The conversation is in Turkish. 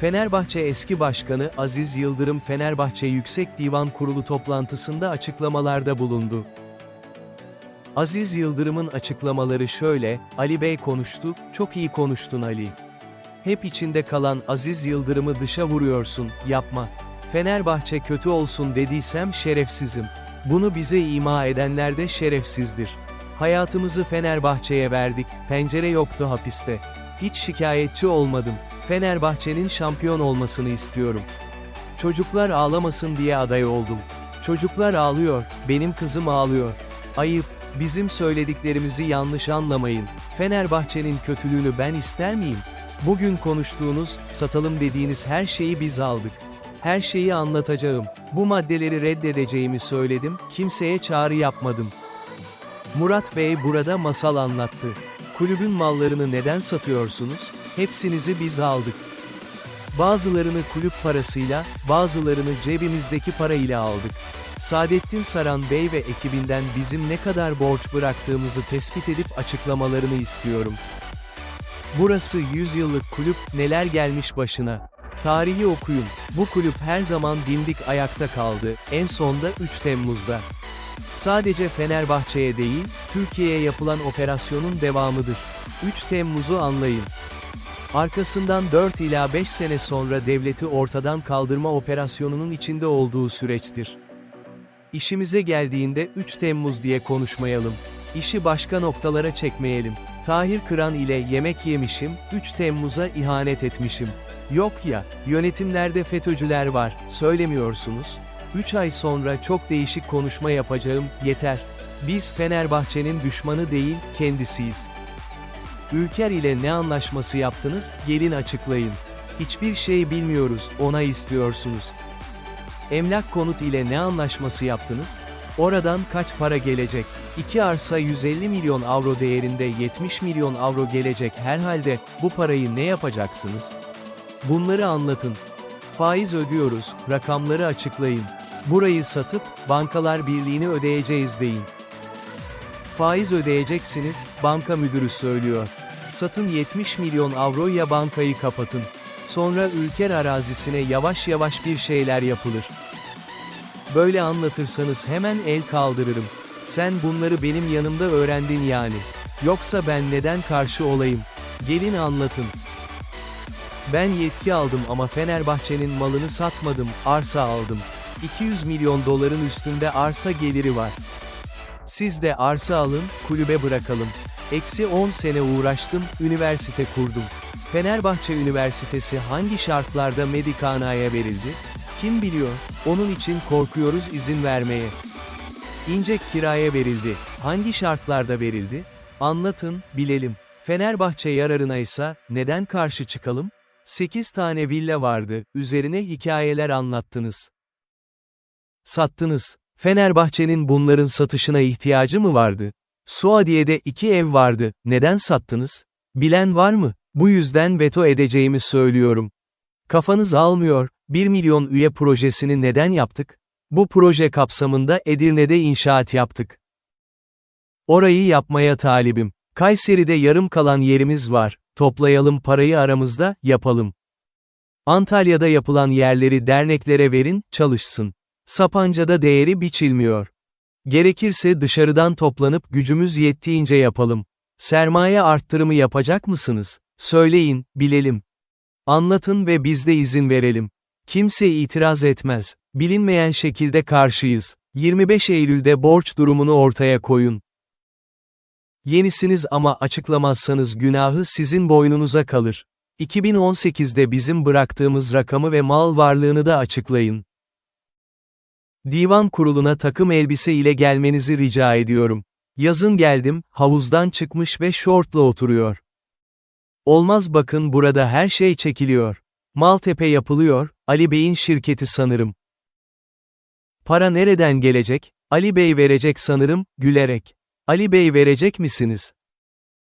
Fenerbahçe eski başkanı Aziz Yıldırım Fenerbahçe Yüksek Divan Kurulu toplantısında açıklamalarda bulundu. Aziz Yıldırım'ın açıklamaları şöyle, Ali Bey konuştu, çok iyi konuştun Ali. Hep içinde kalan Aziz Yıldırım'ı dışa vuruyorsun, yapma. Fenerbahçe kötü olsun dediysem şerefsizim. Bunu bize ima edenler de şerefsizdir. Hayatımızı Fenerbahçe'ye verdik, pencere yoktu hapiste. Hiç şikayetçi olmadım. Fenerbahçe'nin şampiyon olmasını istiyorum. Çocuklar ağlamasın diye aday oldum. Çocuklar ağlıyor, benim kızım ağlıyor. Ayıp, bizim söylediklerimizi yanlış anlamayın. Fenerbahçe'nin kötülüğünü ben ister miyim? Bugün konuştuğunuz, satalım dediğiniz her şeyi biz aldık. Her şeyi anlatacağım. Bu maddeleri reddedeceğimi söyledim, kimseye çağrı yapmadım. Murat Bey burada masal anlattı. Kulübün mallarını neden satıyorsunuz? Hepsinizi biz aldık. Bazılarını kulüp parasıyla, bazılarını cebimizdeki parayla aldık. Saadettin Saran Bey ve ekibinden bizim ne kadar borç bıraktığımızı tespit edip açıklamalarını istiyorum. Burası 100 yıllık kulüp, neler gelmiş başına. Tarihi okuyun. Bu kulüp her zaman dimdik ayakta kaldı, en sonda 3 Temmuz'da. Sadece Fenerbahçe'ye değil, Türkiye'ye yapılan operasyonun devamıdır. 3 Temmuz'u anlayın. Arkasından 4 ila 5 sene sonra devleti ortadan kaldırma operasyonunun içinde olduğu süreçtir. İşimize geldiğinde 3 Temmuz diye konuşmayalım. İşi başka noktalara çekmeyelim. Tahir Kıran ile yemek yemişim, 3 Temmuz'a ihanet etmişim. Yok ya, yönetimlerde FETÖ'cüler var, söylemiyorsunuz. 3 ay sonra çok değişik konuşma yapacağım, yeter. Biz Fenerbahçe'nin düşmanı değil, kendisiyiz. Ülker ile ne anlaşması yaptınız, gelin açıklayın. Hiçbir şey bilmiyoruz, ona istiyorsunuz. Emlak konut ile ne anlaşması yaptınız? Oradan kaç para gelecek? İki arsa 150 milyon avro değerinde 70 milyon avro gelecek herhalde, bu parayı ne yapacaksınız? Bunları anlatın. Faiz ödüyoruz, rakamları açıklayın. Burayı satıp, bankalar birliğini ödeyeceğiz deyin. Faiz ödeyeceksiniz, banka müdürü söylüyor. Satın 70 milyon avroya bankayı kapatın. Sonra ülker arazisine yavaş yavaş bir şeyler yapılır. Böyle anlatırsanız hemen el kaldırırım. Sen bunları benim yanımda öğrendin yani. Yoksa ben neden karşı olayım? Gelin anlatın. Ben yetki aldım ama Fenerbahçe'nin malını satmadım, arsa aldım. 200 milyon doların üstünde arsa geliri var. Siz de arsa alın, kulübe bırakalım. Eksi 10 sene uğraştım, üniversite kurdum. Fenerbahçe Üniversitesi hangi şartlarda Medikana'ya verildi? Kim biliyor? Onun için korkuyoruz izin vermeye. İncek kiraya verildi. Hangi şartlarda verildi? Anlatın, bilelim. Fenerbahçe yararına ise, neden karşı çıkalım? 8 tane villa vardı, üzerine hikayeler anlattınız. Sattınız. Fenerbahçe'nin bunların satışına ihtiyacı mı vardı? Suadiye'de iki ev vardı, neden sattınız? Bilen var mı? Bu yüzden veto edeceğimi söylüyorum. Kafanız almıyor, 1 milyon üye projesini neden yaptık? Bu proje kapsamında Edirne'de inşaat yaptık. Orayı yapmaya talibim. Kayseri'de yarım kalan yerimiz var, toplayalım parayı aramızda, yapalım. Antalya'da yapılan yerleri derneklere verin, çalışsın. Sapanca'da değeri biçilmiyor. Gerekirse dışarıdan toplanıp gücümüz yettiğince yapalım. Sermaye arttırımı yapacak mısınız? Söyleyin, bilelim. Anlatın ve biz de izin verelim. Kimse itiraz etmez. Bilinmeyen şekilde karşıyız. 25 Eylül'de borç durumunu ortaya koyun. Yenisiniz ama açıklamazsanız günahı sizin boynunuza kalır. 2018'de bizim bıraktığımız rakamı ve mal varlığını da açıklayın. Divan kuruluna takım elbise ile gelmenizi rica ediyorum. Yazın geldim, havuzdan çıkmış ve şortla oturuyor. Olmaz bakın burada her şey çekiliyor. Maltepe yapılıyor, Ali Bey'in şirketi sanırım. Para nereden gelecek? Ali Bey verecek sanırım, gülerek. Ali Bey verecek misiniz?